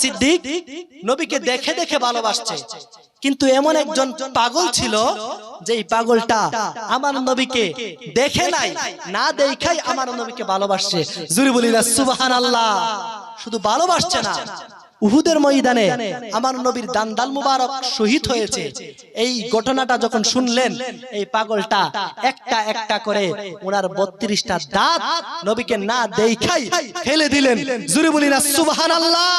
সিদ্দিক নবীকে দেখে দেখে ভালোবাসছে। কিন্তু এমন একজন পাগল ছিল যে পাগলটা আমার নবীকে দেখে নাই না দেখাই আমার নবীকে ভালোবাসছে। জুরি বলি না সুবাহান আল্লাহ শুধু ভালোবাসছে না উহুদের ময়দানে আমার নবীর দান্দাল মুবারক শহীদ হয়েছে। এই ঘটনাটা যখন শুনলেন এই পাগলটা একটা একটা করে ওনার বত্রিশটা দাঁত নবীকে না দেখাই ফেলে দিলেন। জুরি বলি না সুবাহান আল্লাহ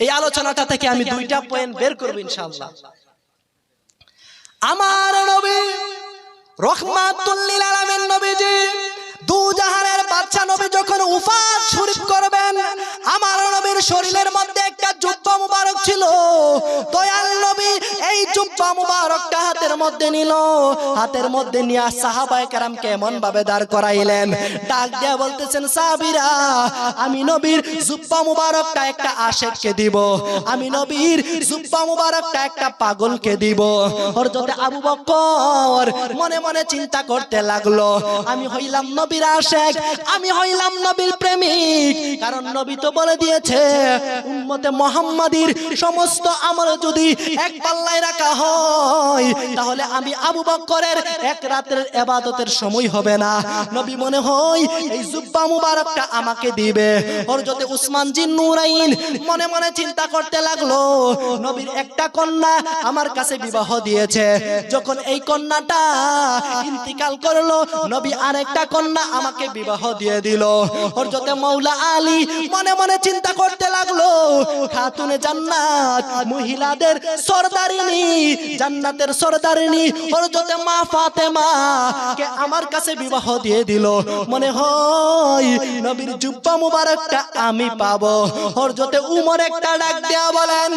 এই আলোচনাটা থেকে আমি দুইটা পয়েন্ট বের করব ইনশাআল্লাহ। আমার নবী রহমাতুল লিল আলামিন নবীজি দু জাহানের বাচ্চা নবী যখন উফাত শরীফ করবেন, আমার নবীর শরীরের মধ্যে একটা জুব্বা মুবারক ছিল। দয়াল নবী এই জুব্বা মুবারকটা হাতের মধ্যে নিল। হাতের মধ্যে নিয়ে ভাবে দাঁড় করাইলেন। ডাক দিয়া বলতেছেন আমি নবীর জুব্বা মুবারকটা একটা আশেককে দিব। আমি নবীর জুব্বা মুবারকটা একটা পাগলকে দিব। হযরতে আবু বকর মনে মনে চিন্তা করতে লাগল। আমি হইলাম নবীর আশেক, আমি হইলাম নবীর প্রেমিক। কারণ নবী তো বলে দিয়েছে, উম্মতে মুহাম্মাদির সমস্ত আমল যদি এক পাল্লায় রাখা হয়, তাহলে আমি আবু বকরের এক রাতের ইবাদতের সময় হবে না। নবী মনে হয়, এই জুব্বা মুবারকটা আমাকে দিবে। হযরতে উসমান জিন নুরাইন মনে মনে চিন্তা করতে লাগল, নবীর একটা কন্যা আমার কাছে বিবাহ দিয়েছে। যখন এই কন্যাটা ইন্তিকাল করল, নবী আরেকটা কন্যা আমাকে বিবাহ দিয়ে দিল। হযরতে মাওলা আলী মনে মনে চিন্তা করতে লাগল। খাতুনে জান্নাত মহিলাদের সরদারিনী জান্নাতের সরদারিনী হযরতে মা ফাতেমা কে আমার কাছে বিবাহ দিয়ে দিল। মনে হয় নবীর জুব্বা মুবারকটা আমি পাবো। হযরতে উমর একটা ডাক দেয়া বলেন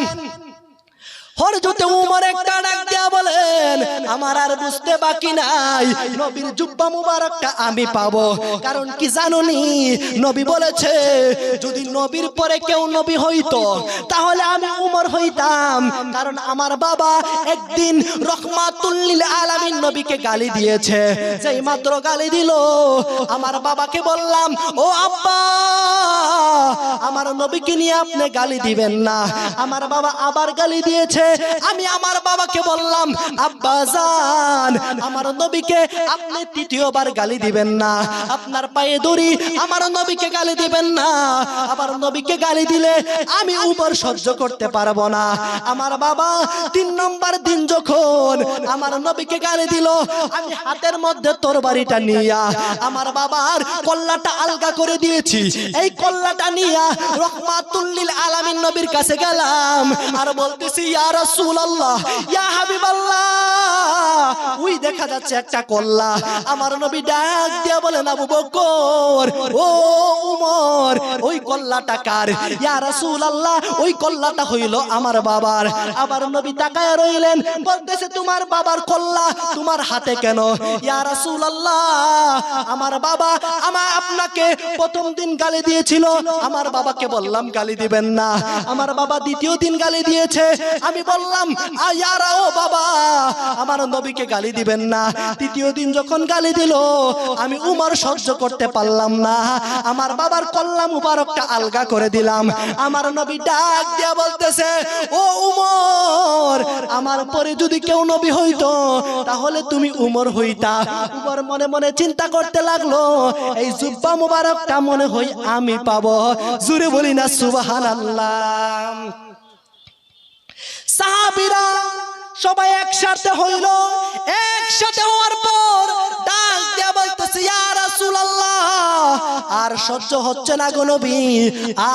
হরজতে উমর একটা ডাক দেয়া বলেন আমার আর বুঝতে বাকি নাই। নবীর জুব্বা মুবারকটা আমি পাবো। কারণ কি জানুনি নবী বলেছে যদি নবীর পরে কেউ নবী হইতো তাহলে আমি উমর হইতাম। কারণ আমার বাবা একদিন রহমাতুল্লিল আলামিন নবীকে গালি দিয়েছে। যেই মাত্র গালি দিল আমার বাবাকে বললাম ও আব্বা আমার নবীকে নিয়ে আপনি গালি দিবেন না। আমার বাবা আবার গালি দিয়েছে আমি আমার বাবাকে বললাম, আব্বা জান, আমার নবীকে আপনি তৃতীয়বার গালি দিবেন না। আপনার পায়ে দড়ি আমার নবীকে গালি দিবেন না। আমার নবীকে গালি দিলে আমি উপর সহ্য করতে পারব না। আমার বাবা তিন নম্বর দিন যখন আমার নবীকে গালি দিল, আমি হাতের মধ্যে তোর বাড়িটা নিয়া আমার বাবার কল্লাটা আলগা করে দিয়েছি। এই কল্লাটা নিয়া রহমাতুল্লিল আলামিন নবীর কাছে গেলাম আর বলতেছি, ইয়া ওই দেখা যাচ্ছে একটা কল্লা। আমার নবী ডাক বলেন, আবু বকর, ও উমর, ওই কল্লাটা কার? ইয়া রাসূলুল্লাহ, ওই কল্লাটা হইল আমার বাবার। আবার নবী তাকায় রইলেন, বলতেছে, তোমার বাবার কল্লা, তোমার হাতে কেন? ইয়া রাসূলুল্লাহ, আমার বাবা আমার আপনাকে প্রথম দিন গালি দিয়েছিল। আমার বাবাকে বললাম, গালি দিবেন না। আমার বাবা দ্বিতীয় দিন গালি দিয়েছে। আমি বললাম আয়ারা ও বাবা, আমার নবীকে গালি দিবেন না। তৃতীয় দিন যখন গালি দিল, আমি উমর সহ্য করতে পারলাম না। আমার বাবার কল্লা মুবারকটা আলগা করে দিলাম। আমার নবী ডাক দিয়া বলতেছে, ও উমর, আমার পরে যদি কেউ নবী হইতো, তাহলে তুমি উমর হইতা। উমর মনে মনে চিন্তা করতে লাগল, এই জুব্বা মুবারকটা মনে হই আমি পাবো। জুড়ে বলি না, সুবহানাল্লাহ। সাহাবিরা সবাই একসাথে হইল। একসাথে হওয়ার পর ডাক দেওয়া বলতেছে ইয়া রাসূলুল্লাহ আর সহ্য হচ্ছে না গো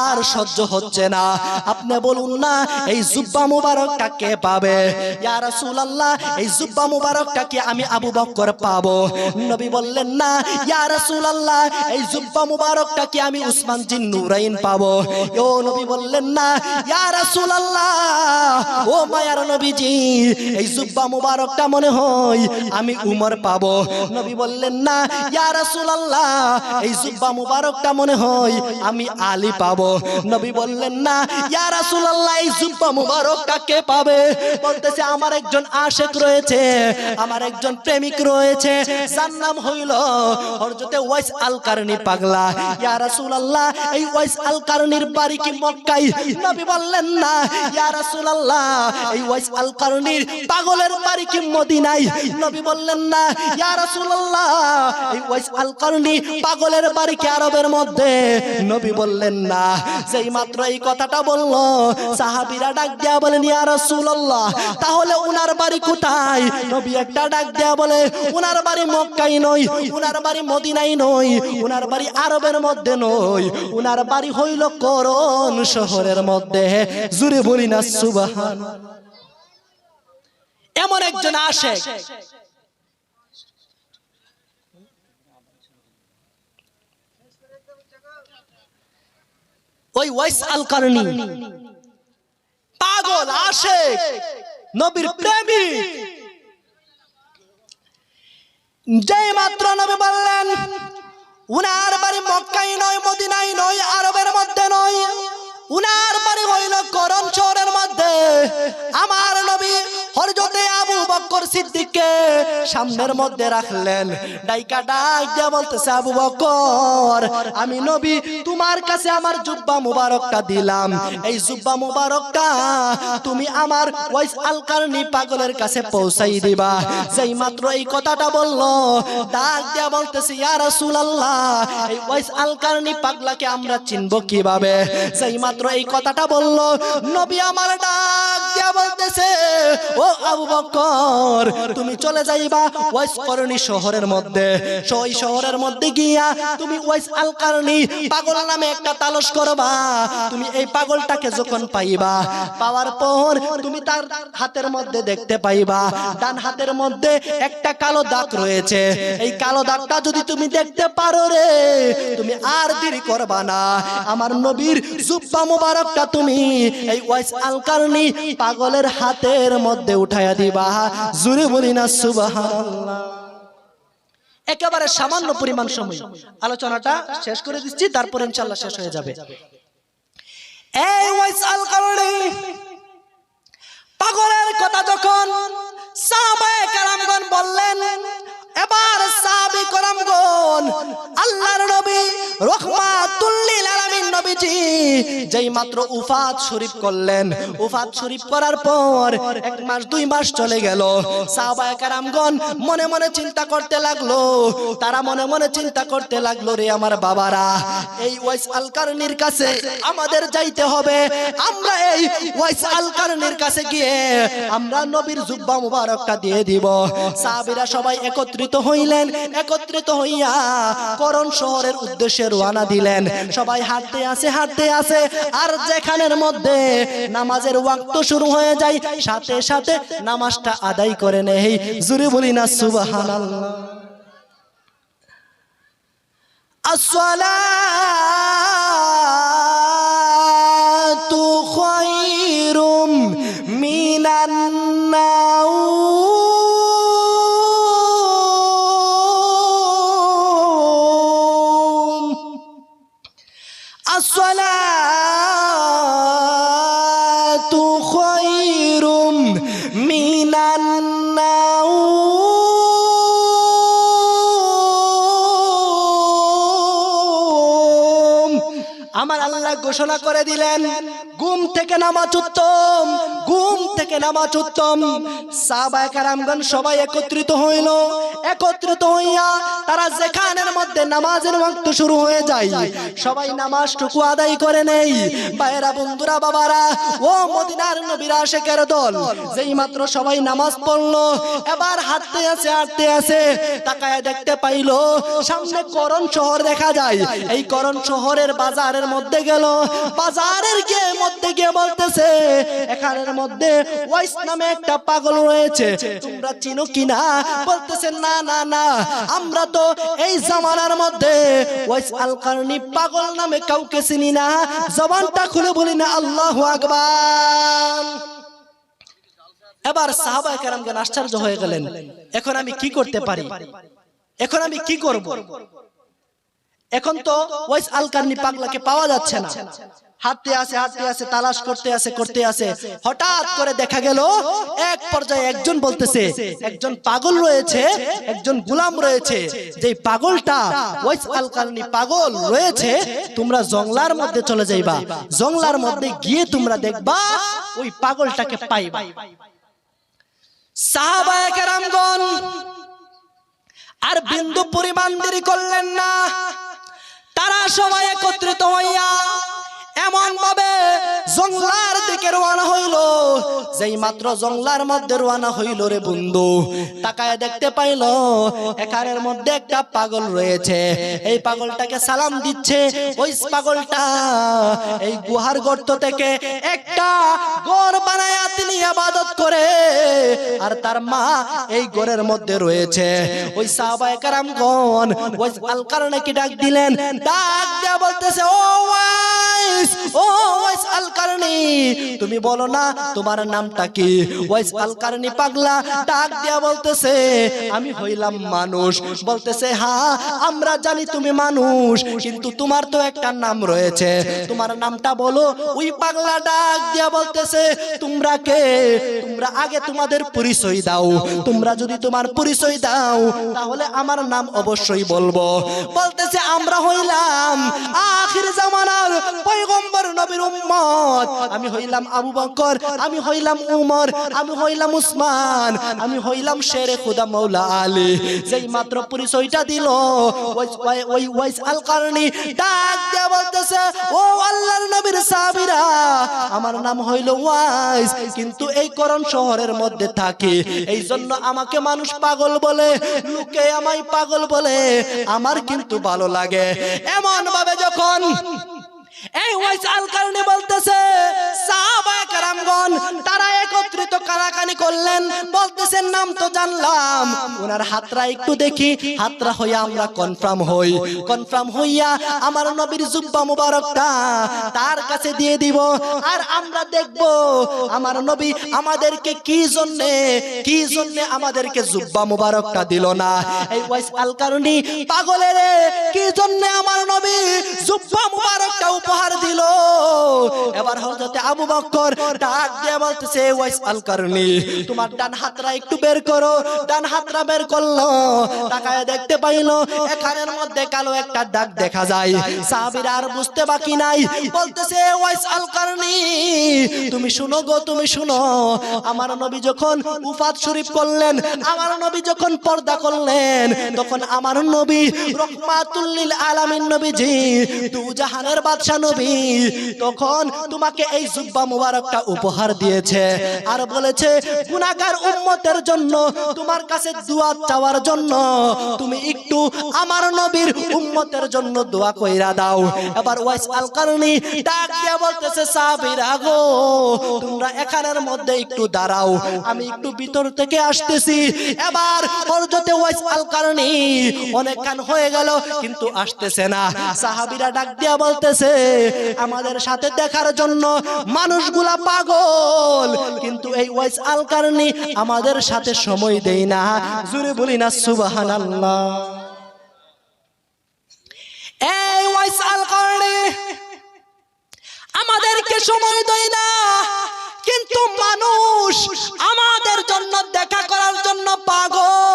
আর সহ্য হচ্ছে না। আপনি বলুন না, এই জুব্বা মুবারকটা কে পাবে? ইয়া রাসূলুল্লাহ, এই জুব্বা মুবারকটা কি আমি আবু বকর পাবো? নবী বললেন, না, ইয়া রাসূলুল্লাহ, এই জুব্বা মুবারকটা কি আমি উসমান জিন নুরাইন পাবো? ও নবী বললেন, না, ইয়া রাসূলুল্লাহ, ও মায়ার নবীজি, এই জুব্বা মুবারকটা মনে হয় আমি উমর পাবো। নবী বললেন, না, ইয়া রাসূলুল্লাহ, এই জুব্বা মুবারকটা মনে হয়, আমি আলী পাবো। নবী বললেন, না, ইয়া রাসূলুল্লাহ জুব্বা মুবারকটা কে পাবে? বলতেছে, আমার একজন আশেক রয়েছে, আমার একজন প্রেমিক রয়েছে, যার নাম হইল হযরতে ওয়াইস আল কারনি পাগলা। ইয়া রাসূলুল্লাহ, এই ওয়াইস আল কারনির বাড়ি কি মক্কায়? নবী বললেন, না, ইয়া রাসূলুল্লাহ, এই ওয়াইস আল কারনির পাগলের বাড়ি কি মদিনায়? নবী বললেন, না, ইয়া রাসূলুল্লাহ, এই ওয়াইস আল কারনি পাগলের বাড়ি কি আরবের মধ্যে। নবী বললেন, না, যেই মাত্র এই কথাটা বলল, সাহাবীরা ডাক দেয়া বলেন, ইয়া রাসূলুল্লাহ, তাহলে উনার বাড়ি কোথায়? নবী একটা ডাক দেয়া বলে, উনার বাড়ি মক্কাই নয় উনার বাড়ি মদিনাই নয় উনার বাড়ি আরবের মধ্যে নয় উনার বাড়ি হইল করণ শহরের মধ্যে। জুড়ে বলি না সুবহান এমন একজন আসে ওই ওয়াইস আল কারণী। পাগল আসে নবীর প্রেমিক। যে মাত্র নবী বললেন উনার বাড়ি মক্কাই নয় মদিনাই নয় আরবের মধ্যে নয়। উনার বাড়ি হইল করম শহরের মধ্যে। আমার নবী হরজতে আবু বক্কর সিদ্দিককে সামনের মধ্যে রাখলেন। ডাইকা ডাক দিয়া বলতেছে, আবু বক্কর আমি নবী, তোমার কাছে আমার জুব্বা মুবারকটা দিলাম। এই জুব্বা মুবারকটা তুমি আমার ওয়াইস আলকারনি পাগলের কাছে পৌঁছাই দিবা। যেই মাত্র এই কথাটা বলল, ডাক দিয়া বলতেছে, ইয়া রাসূলুল্লাহ, এই ওয়াইস আলকারনি পাগলাকে আমরা চিনব কীভাবে? যেই মাত্র এই কথাটা বলল। নবী আমার ডাক দিয়া বলতেছে, ও আবু বকর তুমি চলে যাইবা ওয়াইস করনি শহরের মধ্যে। ওই শহরের মধ্যে গিয়া তুমি ওয়াইস আলকারনি পাগল নামে একটা তালস করবা। তুমি এই পাগলটাকে যখন পাইবা, পাওয়ার পর তুমি তার হাতের মধ্যে দেখতে পাইবা। ডান হাতের মধ্যে একটা কালো দাগ রয়েছে। এই কালো দাগটা যদি তুমি দেখতে পারো রে, তুমি আর দেরি করবা না। আমার নবীর জুব্বা মুবারকটা তুমি এই ওয়াইস আলকারনি পাগলের হাতের মধ্যে উঠায়া দিবা। জুরে বলি না, সুবহানাল্লাহ। একেবারে সামান্য পরিমাণ সময়। আলোচনাটা শেষ করে দিচ্ছি, তারপর ইনশাআল্লাহ শেষ হয়ে যাবে। এই ওয়াইস আল কারণে পাগলের কথা যখন সাহাবায়ে কারামগণ বললেন এবার সাহাবী কারামগণ, আল্লাহর নবী রহমাতুল লিল আলামিন নবীজি যেই মাত্র উফাত শরীফ করলেন। উফাত শরীফ করার পর এক মাস, দুই মাস চলে গেল। সাহাবায়ে কারামগণ মনে মনে চিন্তা করতে লাগল, তারা মনে মনে চিন্তা করতে লাগল, রে আমার বাবারা, এই ওয়াইস আল কারনির কাছে আমাদের যাইতে হবে। আমরা এই ওয়াইস আল কারনির কাছে গিয়ে আমরা নবীর জুব্বা মুবারকটা দিয়ে দিব। সাহাবীরা সবাই একত্রিত হইলেন একত্রিত হইয়া করণ শহরের উদ্দেশ্যে রওনা দিলেন সবাই হাঁটতে আসে হাঁটতে আসে আর যেখানের মধ্যে নামাজের ওয়াক্ত শুরু হয়ে যায় সাথে সাথে নামাজটা আদায় করে নেই জুরে বলি না সুবহানাল্লাহ الصلاة خير من النوم ঘোষণা করে দিলেন গুম থেকে নামাজ উত্তম, ঘুম থেকে নামাজ উত্তম। সাহাবায়ে কারামগণ সবাই একত্রিত হইল। একত্রিত হইয়া তারা যেখানের মধ্যে নামাজের ওয়াক্ত শুরু হয়ে যায়। সবাই নামাজটুকু আদায় করে নেই। ভাইয়েরা, বন্ধুরা, বাবারা, ও মদিনার নবীর আশেকের দল, যেই মাত্র সবাই নামাজ পড়ল, এবার হাঁটতে আছে হাঁটতে আছে, তাকায় দেখতে পাইলো, সামনে করণ শহর দেখা যায়। এই করণ শহরের বাজারের মধ্যে গেল। বাজারের গিয়ে মধ্যে গিয়ে বলতেছে, এখানের মধ্যে ওয়াইস নামে একটা পাগল রয়েছে। তোমরা চিনো কিনা? বলতেছে, না না না, আমরা তো এই জামানার মধ্যে পাগল নামে কাউকে চিনি না। জবানটা খুলে বলি না এবার কেরামগণ আশ্চর্য হয়ে গেলেন, এখন আমি কি করতে পারি? এখন আমি কি করব? এখন তো ওয়াইস আলকারনি পাগলাকে পাওয়া যাচ্ছে না। হাঁটতে আসে হাঁটতে আসে, তালাশ করতে আসে করতে আসে। হঠাৎ করে দেখা গেল, এক পর্যায়ে একজন বলতেছে, একজন পাগল রয়েছে, একজন গুলাম রয়েছে। যে পাগলটা ওয়াইস আলকারনি পাগল রয়েছে, তোমরা জংলার মধ্যে চলে যাইবা। জংলার মধ্যে গিয়ে তোমরা দেখবা, ওই পাগলটাকে পাইবা। সাহাবায়ে কেরামগণ, আর বিন্দু পরিমাণ দেরি করলেন না। তারা সবাই একত্রিত হইয়া এমন ভাবে জংলার দিকে রওনা হইল। যেই মাত্র জংলার মধ্যে রওনা হইল রে বন্ধু, তাকায় দেখতে পাইল, এখানের মধ্যে একটা পাগল রয়েছে। এই পাগলটাকে সালাম দিচ্ছে, ওই পাগলটা, এই গুহার গর্ত থেকে একটা গড় বানায়া তিনি আবাদত করে। আর তার মা এই গড়ের মধ্যে রয়েছে। ওই সাহাবায়ে কারামগণ ওই আল কারণে ডাক দিলেন? ডাক দেয়া বলতেছে, ও ওয়াইস ও ওয়াইস আল তুমি বলো না, তোমার নামটা কি? ওয়াইস আল পাগলা, ডাক দেয়া বলতেছে, আমি হইলাম মানুষ। বলতেছে হ্যাঁ আমরা জানি তুমি মানুষ, কিন্তু তোমার তো একটা নাম রয়েছে। তোমার নামটা বলো। ওই পাগলা ডাক দিয়া বলতেছে, তোমরা কে? তোমরা আগে তোমাদের পরিচয় দাও। তোমরা যদি তোমার পরিচয় দাও, তাহলে আমার নাম অবশ্যই বলব। বলতেছে, আমরা হইলাম আখির জামানার পয়গম্বর নবীর উম্মত। আমি হইলাম আবু বকর, আমি হইলাম উমর, আমি হইলাম উসমান, আমি হইলাম শেরে খুদা মৌলা আলী। যেই মাত্র পরিচয়টা দিল, ওই- ওই- ওয়াইস আল কারণী ডাক দিয়া বলতেছে, ও আল্লাহর নবীর সাহাবীরা, আমার নাম হইল ওয়াইস, কিন্তু এই করণ শহরের মধ্যে থাকি। এই জন্য আমাকে মানুষ পাগল বলে, লোকে আমায় পাগল বলে, আমার কিন্তু ভালো লাগে। এমন ভাবে যখন এই ওয়াইস আল কারণে বলতেছে সাহাবায়ে কেরামগণ তারা একত্রিত কানাকানি করলেন, বলতেছেন, নাম তো জানলাম। ওনার হাতরা একটু দেখি, হাতরা হইয়া আমরা কনফার্ম হই। কনফার্ম হইয়া আমার নবীর জুব্বা মুবারকটা তার কাছে দিয়ে দিব, আর আমরা দেখব আমার নবী আমাদেরকে কি জন্য কি জন্য আমাদেরকে জুব্বা মুবারকটা দিল না। এই ওয়াইস আল কারণে পাগলের কি জন্য আমার নবী জুব্বা মুবারকটা উপহার দিল? এবার হযরতে আবু বকর ডাক দিয়ে বলতেছে ওয়াইস আল কারণে তোমার ডান হাতরা একটু বের করো, ডান হাতরা বের করল, তাকায় দেখতে পাইলো, এখানের মধ্যে কালো একটা দাগ দেখা যায়। সাহাবীরা আর বুঝতে বাকি নাই, বলতেছে, ওয়াইস আল কারণে তুমি শুনো গো, তুমি শুনো। আমার নবী যখন উফাত শরীফ করলেন, আমার নবী যখন পর্দা করলেন, তখন আমার নবী রহমাতুল্লিল আলামিন নবীজি, দু জাহানের বাদশা নবী, তখন তোমাকে এই জুব্বা মুবারকটা উপহার দিয়েছে। আর বলেছে, গুনাহগার উম্মতের জন্য, তোমার কাছে দোয়া চাওয়ার জন্য, তুমি একটু আমার নবীর উম্মতের জন্য দোয়া কইরা দাও। এবার ওয়াইস আল কারণী ডাক দিয়া বলতেছে, সাহাবীরা গো, তোমরা এখানের মধ্যে একটু দাঁড়াও, আমি একটু ভিতর থেকে আসতেছি। এবার হযরতে ওয়াইস আল কারণী অনেক কান হয়ে গেল, কিন্তু আসতেছে না। সাহাবীরা ডাক দিয়া বলতেছে, আমাদের সাথে দেখার জন্য মানুষগুলা পাগল, কিন্তু এই ওয়াইস আল কারণে আমাদের সাথে সময় দেই না। জুড়ে বলি না সুবাহান আল্লাহ এই ওয়াইস আল কারণে আমাদেরকে সময় দেয় না। কিন্তু মানুষ আমাদের জন্য দেখা করার জন্য পাগল।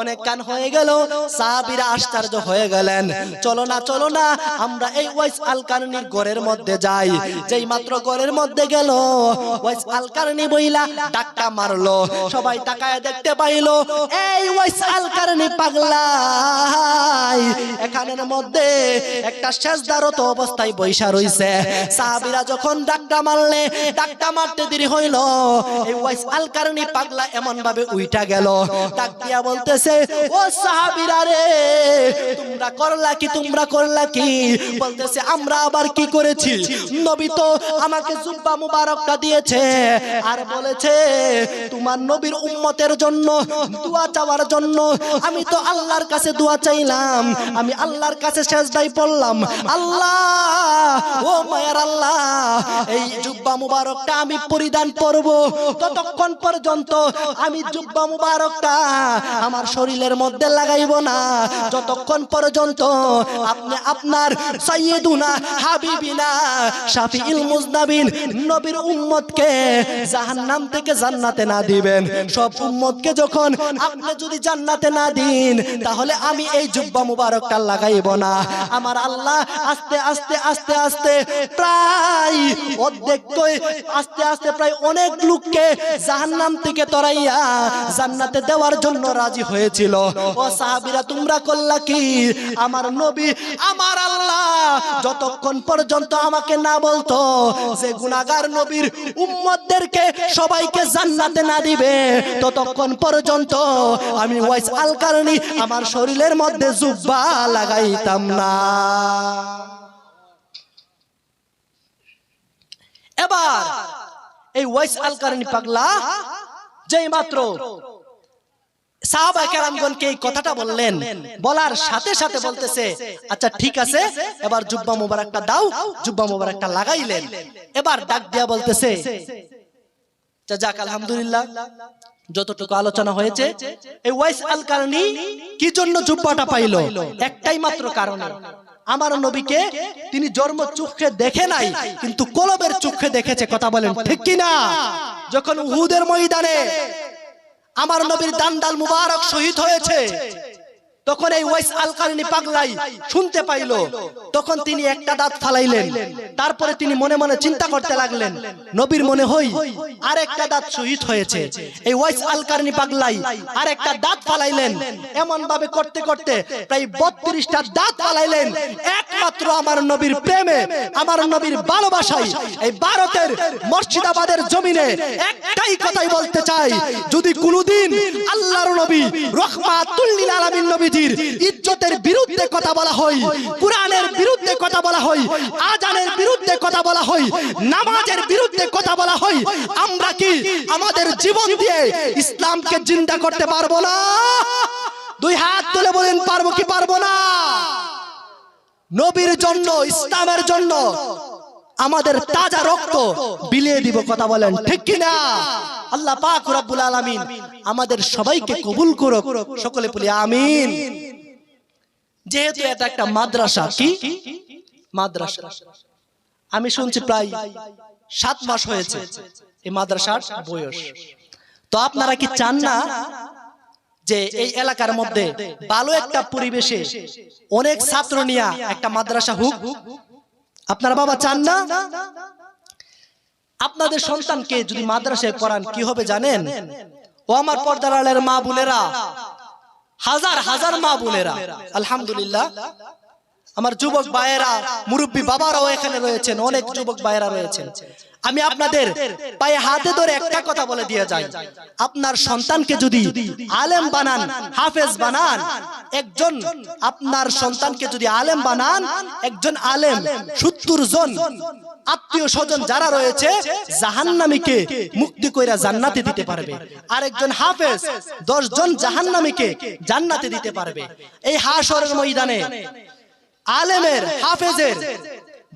অনেক কান হয়ে গেল, সাহাবীরা আশ্চর্য হয়ে গেলেন। চলো না চলো না, আমরা এই ওয়াইস আল কারণীর ঘরের মধ্যে যাই। যেই মাত্র ঘরের মধ্যে গেল, ওয়াইস আল বইলা ডাক্কা মারলো। সবাই তাকায় দেখতে পাইলো, এই ওয়াইস আল কারণী এখানের মধ্যে একটা শেষদারত অবস্থায় বৈশা রইছে। সাহাবীরা যখন ডাক্কা মারলে ডাক্কা মারতে দেরি হইল, এই ওয়াইস আল কারণী পাগলা এমন ভাবে উইটা গেল। ডাক দিয়া বলতেছে ও সাহাবীরা রে, তোমরা করলা কি, তোমরা করলা কি? বলতেছে, আমরা আবার কি করেছি? নবী তো আমাকে জুব্বা মুবারকটা দিয়েছে আর বলেছে, তোমার নবীর উম্মতের জন্য দোয়া চাওয়ার জন্য আমি তো আল্লাহর কাছে দোয়া চাইলাম। আমি আল্লাহর কাছে সেজদাই পড়লাম। আল্লাহ, ও মায়ের আল্লাহ, এই জুব্বা মুবারকটা আমি পরিধান করব। ততক্ষণ পর্যন্ত আমি জুব্বা মুবারকটা আমার শরীরের মধ্যে লাগাইব না। যতক্ষণ পর্যন্ত আপনি আপনার সাইয়েদুনা, হাবিবিনা শাফিউল মুজনাবিন নবীর উম্মতকে জাহান্নাম থেকে জান্নাতে না দিবেন, সব উম্মতকে যখন আপনি যদি জান্নাতে না দিন, তাহলে আমি এই জুব্বা মুবারকটা লাগাইব না। আমার আল্লাহ আস্তে আস্তে আস্তে আস্তে প্রায় অর্ধেক আস্তে আস্তে প্রায় অনেক লোককে জাহান্নাম থেকে তরাইয়া জান্নাতে দেওয়ার জন্য রাজি হয়েছিল। ও সাহাবীরা, তোমরা করলা কি? আমার নবী, আমার আল্লাহ যতক্ষণ পর্যন্ত আমাকে না বলতো, যে গুনাগার নবীর উম্মতদেরকে সবাইকে জান্নাতে না দিবে, ততক্ষণ পর্যন্ত আমি ওয়াইস আল কারণী আমার শরীরের মধ্যে জুব্বা লাগাইতাম না। এবার এই ওয়াইস আল কারণী পাগলা যেই মাত্র সাহাবা কেরামগণকে এই কথাটা বললেন। বলার সাথে সাথে বলতেছে আচ্ছা ঠিক আছে এবার জুব্বা মোবারকটা দাও জুব্বা মোবারকটা লাগাইলেন। এবার ডাক দিয়া বলতেছে আচ্ছা, যাক আলহামদুলিল্লাহ যতটুকু আলোচনা হয়েছে এই ওয়াইস আল কারণী কি জন্য জুব্বাটা পাইলো? একটাই মাত্র কারণে। আমার নবীকে তিনি জন্ম চোখে দেখে নাই কিন্তু কলবের চোখে দেখেছে কথা বলেন ঠিক কিনা? যখন উহুদের ময়দানে আমার নবীর দান্দাল মুবারক শহীদ হয়েছে। তখন এই ওয়াইস আল কারণী পাগলাই শুনতে পাইলো। তখন তিনি একটা দাঁত ফালাইলেন। তারপরে তিনি মনে মনে চিন্তা করতে লাগলেন, নবীর মনে হই আর একটা দাঁত শহীদ হয়েছে। এই ওয়াইস আল কারণী পাগলাই আর একটা দাঁত ফালাইলেন। এমন ভাবে করতে করতে প্রায় বত্রিশটা দাঁত ফালাইলেন। একমাত্র আমার নবীর প্রেমে, আমার নবীর ভালোবাসায় এই ভারতের মসজিদাবাদের জমিনে একটাই কথাই বলতে চাই, যদি কোনোদিন আল্লাহর নবী রহমাতুল্লিল আলামিন নবীজির ইজ্জতের বিরুদ্ধে কথা বলা হয়, কোরআনের বিরুদ্ধে কথা বলা হয়, আজানের বিরুদ্ধে কথা বলা হয়, নামাজের বিরুদ্ধে কথা বলা হয়। আমরা কি আমাদের জীবন দিয়ে ইসলামকে জিন্দা করতে পারব না? দুই হাত তুলে বলেন, পারব কি পারব না? নবীর জন্য, ইসলামের জন্য আমাদের তাজা রক্ত বিলিয়ে দিব কথা বলেন, ঠিক কিনা? আল্লাহ পাক রব্বুল আলামিন আমাদের সবাইকে কবুল করুক, সকলে বলি আমিন। যেহেতু এটা একটা মাদ্রাসা, কি? মাদ্রাসা। আমি শুনছি প্রায় সাত মাস হয়েছে এই মাদ্রাসার বয়স। তো আপনারা কি চান না যে এই এলাকার মধ্যে ভালো একটা পরিবেশে অনেক ছাত্র নিয়ে একটা মাদ্রাসা হুক? আপনারা বাবা চান না? আপনাদের সন্তানকে যদি মাদ্রাসায় পড়ান, কি হবে জানেন? ও আমার পর্দার মা বোনেরা, হাজার হাজার মা বোনেরা। আলহামদুলিল্লাহ। আমার যুবক ভাইয়েরা মুরব্বী বাবারাও এখানে রয়েছেন অনেক যুবক ভাইয়েরা রয়েছেন। আমি আপনাদের পায়ে হাতে ধরে একটা কথা বলে দিয়ে যাই। আপনার সন্তানকে যদি আলেম বানান হাফেজ বানান একজন আপনার সন্তানকে যদি আলেম বানান একজন আলেম সত্তর জন আত্মীয় স্বজন যারা রয়েছে জাহান্নামীকে মুক্তি কইরা জান্নাতে দিতে পারবে। আর একজন হাফেজ দশ জন জাহান্নামীকে জান্নাতে দিতে পারবে। এই হাসরের ময়দানে আলেমের হাফেজের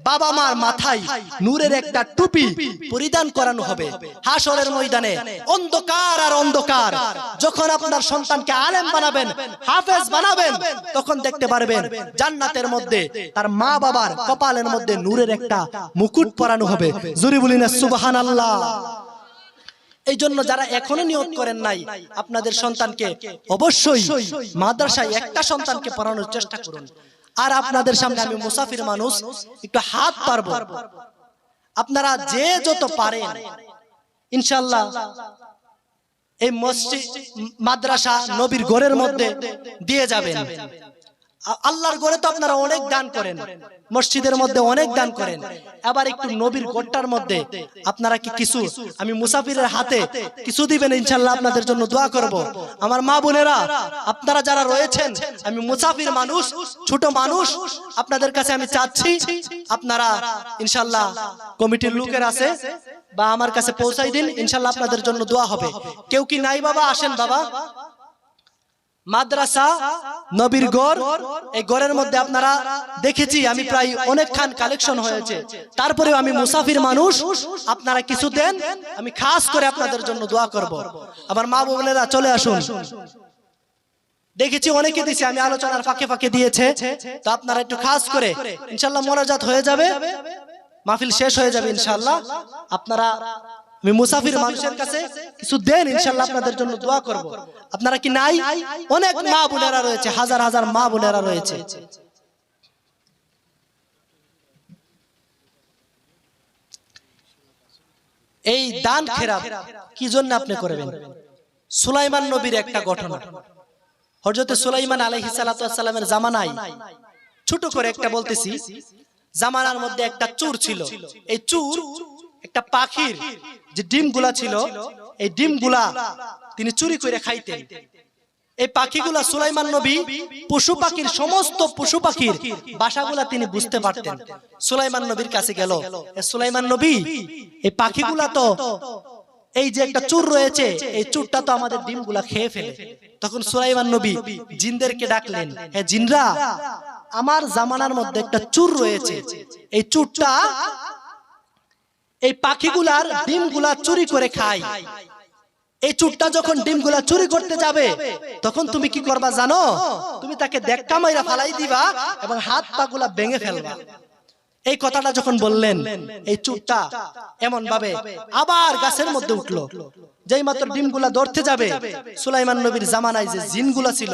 বাবা মার মাথায় নূরের একটা টুপি পরিধান করানো হবে। হাসরের ময়দানে অন্ধকার আর অন্ধকার। যখন আপনার সন্তানকে আলেম বানাবেন হাফেজ বানাবেন তখন দেখতে পারবেন জান্নাতের মধ্যে তার মা বাবার কপালের মধ্যে নূরের একটা মুকুট পরানো হবে। জুরি বলি না সুবাহান আল্লাহ এই জন্য যারা এখনও নিয়োগ করেন নাই আপনাদের সন্তানকে অবশ্যই মাদ্রাসায় একটা সন্তানকে পড়ানোর চেষ্টা করুন। আর আপনাদের সামনে আমি মুসাফির মানুষ, একটু হাত পারব। আপনারা যে যত পারে ইনশাল্লাহ এই মসজিদ, মাদ্রাসা নবীর ঘরের মধ্যে দিয়ে যাবেন। আল্লাহর ঘরে তো আপনারা অনেক দান করেন। মসজিদের মধ্যে অনেক দান করেন। আবার একটু নবীর গোটটার মধ্যে আপনারা কি কিছু আমি মুসাফিরের হাতে কিছু দিবেন ইনশাল্লাহ আপনাদের জন্য দোয়া করব। আমার মা বোনেরা, আপনারা যারা রয়েছেন, আমি মুসাফির মানুষ, ছোট মানুষ, আপনাদের কাছে আমি চাচ্ছি আপনারা ইনশাল্লাহ কমিটির লোকের আছে বা আমার কাছে পৌঁছাই দিন ইনশাল্লাহ আপনাদের জন্য দোয়া হবে। কেউ কি নাই বাবা? আসেন বাবা। মাদ্রাসা, নবীর গড় এই গড়ের মধ্যে আপনারা দেখেছি, আমি প্রায় অনেক খান কালেকশন হয়েছে। তারপরেও আমি মুসাফির মানুষ, আপনারা কিছু দেন, আমি খাস করে আপনাদের জন্য দোয়া করব। আমার মা বোনেরা, চলে আসুন। দেখেছি, অনেকে দিছে, আমি আলোচনার ফাঁকে ফাঁকে দিয়েছে। তো আপনারা একটু খাস করে, ইনশাল্লাহ মোনাজাত হয়ে যাবে। মাহফিল শেষ হয়ে যাবে, ইনশাল্লাহ। আপনারা আমি মুসাফির মানুষের কাছে কিছু দেন ইনশাল্লাহ আপনাদের জন্য দোয়া করব। আপনারা কি নাই? অনেক মা বোনেরা রয়েছে হাজার হাজার মা বোনেরা রয়েছে। এই দান খেরাপ কি জন্য আপনি করবেন? সুলাইমান নবীর একটা ঘটনা। হজরতে সুলাইমান আলহি সালামের জামানায়। ছোট করে একটা বলতেছি জামানার মধ্যে একটা চুর ছিল। এই চুর একটা পাখির যে ডিমগুলা ছিল, এই ডিমগুলা তিনি চুরি করে খাইতেন। এই পাখিগুলা সুলাইমান নবী পশু পাখির সমস্ত পশু পাখির বাসাগুলা তিনি বুঝতে পারতেন। সুলাইমান নবীর কাছে গেল সুলাইমান নবী, এই পাখিগুলা তো, এই যে একটা চুর রয়েছে, এই চুরটা তো আমাদের ডিমগুলা খেয়ে ফেলে। তখন সুলাইমান নবী জিনদেরকে ডাকলেন হ্যাঁ জিনরা, আমার জামানার মধ্যে একটা চুর রয়েছে। এই চুরটা এই পাখিগুলার ডিমগুলা চুরি করে খায়। এই চুরটা যখন ডিমগুলা চুরি করতে যাবে তখন তুমি কি করবা জানো? তুমি তাকে দেখা মাইরা ফালাই দিবা এবং হাত পা গুলা ভেঙে ফেলবা। এই কথাটা যখন বললেন এই চুরটা এমন ভাবে আবার গাছের মধ্যে উঠল। যেই মাত্র ডিমগুলা ধরতে যাবে সুলাইমান নবীর জামানায় যে জিনগুলা ছিল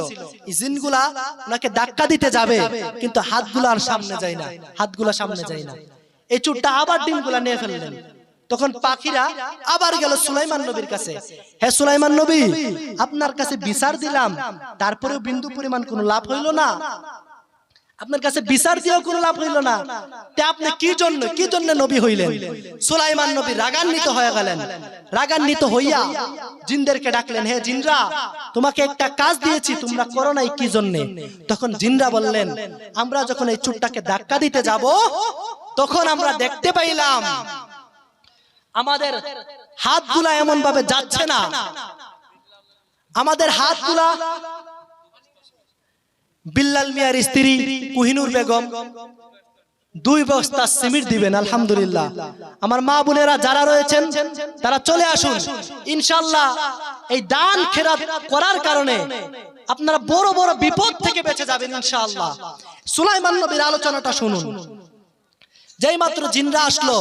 এই জিনগুলা ওনাকে ধাক্কা দিতে যাবে কিন্তু হাতগুলা আর সামনে যায় না হাতগুলা সামনে যায় না। এই চুরটা আবার ডিমগুলা নিয়ে ফেললেন। তখন পাখিরা আবার গেল সুলাইমান নবীর কাছে। হে সুলাইমান নবী আপনার কাছে বিচার দিলাম তারপরেও বিন্দু পরিমাণ কোনো লাভ হইল না। আপনার কাছে বিচার দিয়েও কোনো লাভ হইল না। তে আপনি কি জন্য কি জন্য নবী হইলেন? সুলাইমান নবী রাগান্বিত হয়ে গেলেন। রাগান্বিত হইয়া জিনদেরকে ডাকলেন, হে জিনরা, তোমাকে একটা কাজ দিয়েছি, তোমরা করো নাই কি জন্য? তখন জিনরা বললেন, আমরা যখন এই চুটটাকে ধাক্কা দিতে যাব, তখন আমরা দেখতে পাইলাম আমাদের হাতগুলা এমন ভাবে যাচ্ছে না। আমাদের হাতগুলা বিল্লাল মিয়ার স্ত্রী কুহিনুর বেগম। দুই বস্তা সিমিট দিবেন, আলহামদুলিল্লাহ। আমার মা বোনেরা যারা রয়েছেন, তারা চলে আসুন। ইনশাল্লাহ এই দান খেরাত করার কারণে আপনারা বড় বড় বিপদ থেকে বেঁচে যাবেন ইনশাআল্লাহ। সুলাইমান নবীর আলোচনাটা শুনুন। যেই মাত্র জিনরা আসলো,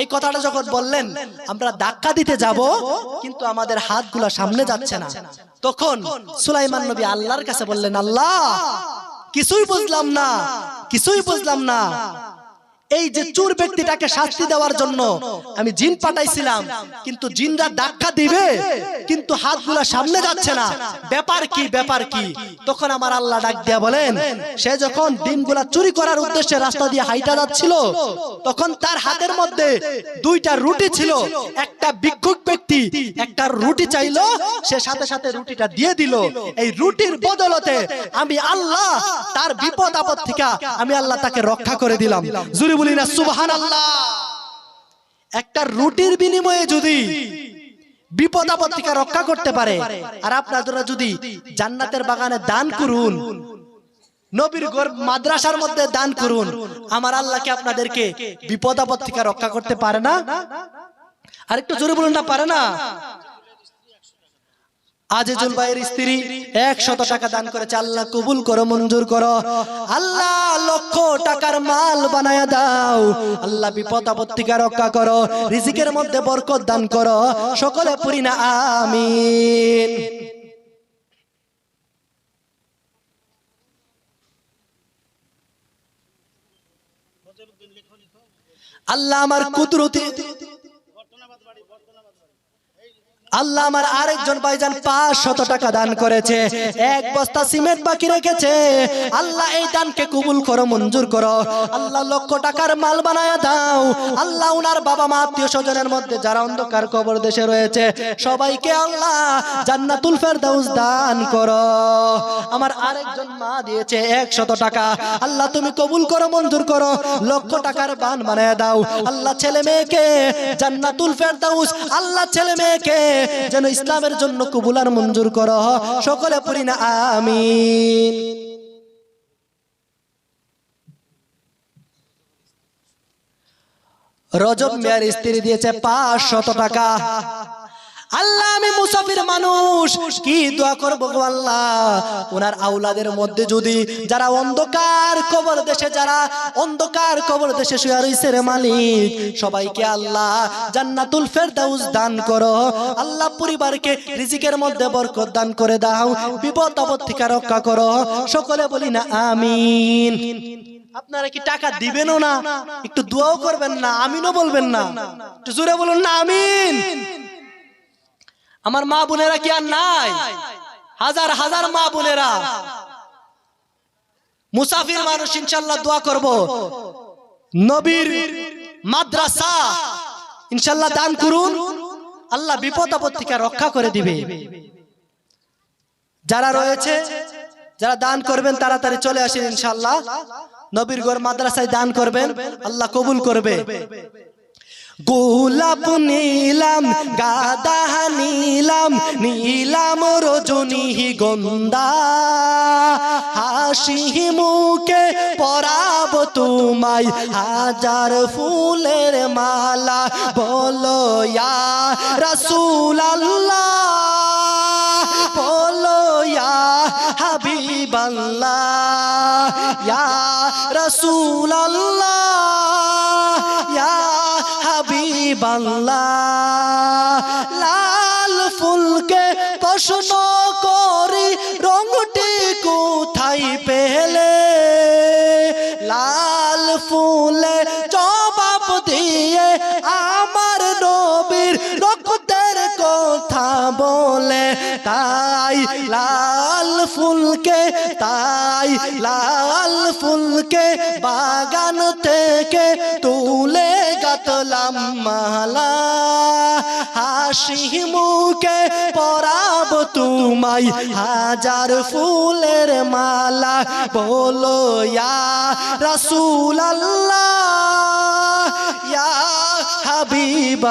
এই কথাটা যখন বললেন, আমরা ধাক্কা দিতে যাব, কিন্তু আমাদের হাতগুলা সামনে যাচ্ছে না। তখন সুলাইমান নবী আল্লাহর কাছে বললেন আল্লাহ কিছুই বুঝলাম না কিছুই বুঝলাম না এই যে চোর ব্যক্তিটাকে শাস্তি দেওয়ার জন্য আমি জিন পাঠাইছিলাম কিন্তু জিনরা ধাক্কা দিবে কিন্তু হাতগুলা সামনে যাচ্ছে না। ব্যাপার কি ব্যাপার কি? তখন আমার আল্লাহ ডাক দিয়া বলেন সে যখন ডিমগুলা চুরি করার উদ্দেশ্যে রাস্তা দিয়ে হাইটা যাচ্ছিল তখন তার হাতের মধ্যে দুইটা রুটি ছিল একটা ভিক্ষুক ব্যক্তি একটা রুটি চাইলো সে সাথে সাথে রুটিটা দিয়ে দিল। এই রুটির বদলতে আমি আল্লাহ তার বিপদ আপদ থেকে আমি আল্লাহ তাকে রক্ষা করে দিলাম জুরি বলি না সুবহান আল্লাহ একটা রুটির বিনিময়ে যদি বিপদ আপদ থেকে রক্ষা করতে পারে, আর আপনারা যদি জান্নাতের বাগানে দান করুন, নবীর মাদ্রাসার মধ্যে দান করুন, আমার আল্লাহকে আপনাদেরকে বিপদ আপদ থেকে রক্ষা করতে পারে না? আরেকটু জোরে বলুন না, পারে না? আজিজুল ভাইয়ের স্ত্রী একশত টাকা দান করেছে। আল্লাহ কবুল করো, মঞ্জুর করো। আল্লাহ লক্ষ টাকার মাল বানায়া দাও। আল্লাহ বিপদ আপদ থেকে রক্ষা করো, রিজিকের মধ্যে বরকত দান করো। সকলে পড়ি না, আমিন। আল্লাহ আমার কুদরতি আল্লাহ আমার আরেকজন ভাইজান পাঁচ শত টাকা দান করেছে। এক বস্তা সিমেন্ট বাকি রেখেছে। আল্লাহ এই দানকে কবুল করো, মঞ্জুর করো। আল্লাহ লক্ষ টাকার মাল বানায় দাও। আল্লাহ উনার বাবা মা আত্মীয় স্বজনের মধ্যে যারা অন্ধকার কবর দেশে রয়েছে, সবাইকে আল্লাহ জান্নাতুল ফেরদাউস দান করো। আমার আরেকজন মা দিয়েছে একশত টাকা। আল্লাহ তুমি কবুল করো, মঞ্জুর করো। লক্ষ টাকার বান বানায় দাও। আল্লাহ ছেলে মেয়েকে জান্নাতুল ফেরদাউস, আল্লাহ ছেলে মেয়েকে যেন ইসলামের জন্য কবুলার মঞ্জুর কর। সকলে পড়ি না, আমিন। রজব মেয়ার স্ত্রী দিয়েছে পাঁচশত টাকা। আল্লাহ, আমি মুসাফির মানুষ। কি দোয়া করব গো আল্লাহ? ওনার আউলাদের মধ্যে যদি যারা অন্ধকার কবর দেশে, যারা অন্ধকার কবর দেশে শুয়ে রইছে রে মালিক, সবাইকে আল্লাহ জান্নাতুল ফেরদাউস দান করো। আল্লাহ পরিবারকে রিজিকের মধ্যে বরকত দান করে দাও, বিপদ আপদ থেকে রক্ষা করো। সকলে বলি না, আমিন। আপনারা কি টাকা দিবেনও না? একটু দোয়াও করবেন না, আমিনও বলবেন না। একটু জোরে বলুন না, আমিন। আমার মা বোনেরা কি আর নাই? হাজার হাজার মা বোনেরা। মুসাফির মানুষ ইনশাল্লাহ দোয়া করব। নবীর মাদ্রাসা ইনশাল্লাহ দান করুন। আল্লাহ বিপদ আপদ থেকে রক্ষা করে দিবে। যারা রয়েছে, যারা দান করবেন, তাড়াতাড়ি চলে আসেন ইনশাল্লাহ। নবীর গড় মাদ্রাসায় দান করবেন। আল্লাহ কবুল করবে। গোলাপ নীলাম গাদা নীলাম নীলাম রজনী গন্ধা। হাসি মুখে পরাব তোমায়, হাজার ফুলের মালা বলো ইয়া রসুল আল্লাহ বলো রসুল আল্লাহ লাল ফুলকে প্রশ্ন করি, রঙটি কোথায় পেলে? লাল ফুলে জবাব দিয়ে আমার নবীর রক্তের কথা বলে, তাই লাল ফুলকে, তাই লাল ফুলকে বাগান থেকে মালা হাসি মুখে পরাব তোমায়। হাজার ফুলের মালা বলো রসুল আল্লাহ ইয়া হাবিব